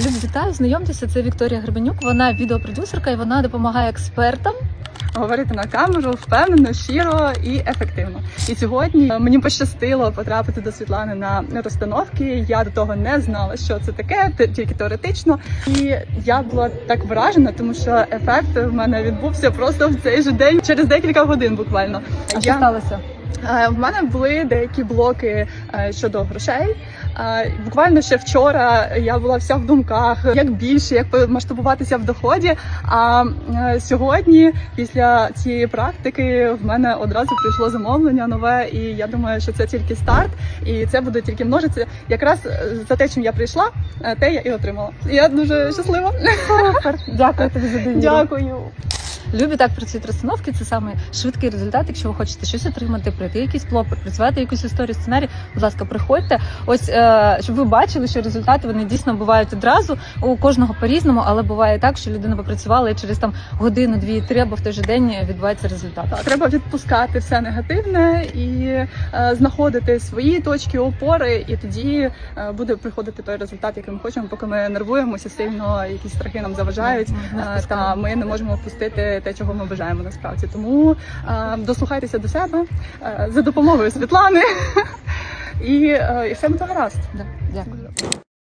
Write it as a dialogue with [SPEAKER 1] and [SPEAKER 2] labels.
[SPEAKER 1] Любі, вітаю, знайомтеся. Це Вікторія Гребенюк. Вона відеопродюсерка і вона допомагає експертам.
[SPEAKER 2] говорити на камеру впевнено, щиро і ефективно. І сьогодні мені пощастило потрапити до Світлани на розстановки. Я до того не знала, що це таке, тільки теоретично. І я була так вражена, тому що ефект в мене відбувся просто в цей же день, через декілька годин буквально.
[SPEAKER 1] А що сталося?
[SPEAKER 2] Е, В мене були деякі блоки е, щодо грошей. Е, Буквально ще вчора я була вся в думках, як більше, як масштабуватися в доході. А сьогодні, після цієї практики, в мене одразу прийшло замовлення нове, і я думаю, що це тільки старт, і це буде тільки множитися. Якраз за те, чим я прийшла, те я і отримала. Я дуже щаслива.
[SPEAKER 1] Супер. Дякую тобі за довіру.
[SPEAKER 2] Дякую.
[SPEAKER 1] Любі так працюють розстановки. Це саме швидкий результат. Якщо ви хочете щось отримати, пройти якийсь блок, працювати якусь історію, сценарій, будь ласка, приходьте. Ось е, щоб ви бачили, що результати вони дійсно бувають одразу. У кожного по-різному, але буває так, що людина попрацювала і через там годину, дві, три або в той же день відбувається результат.
[SPEAKER 2] Треба відпускати все негативне і е, знаходити свої точки опори, і тоді е, буде приходити той результат, який ми хочемо, поки ми нервуємося сильно, якісь страхи нам заважають. Та ми не можемо впустити те, чого ми бажаємо насправді. Тому е, дослухайтеся до себе е, за допомогою Світлани, е, і все буде гаразд.
[SPEAKER 1] Дякую.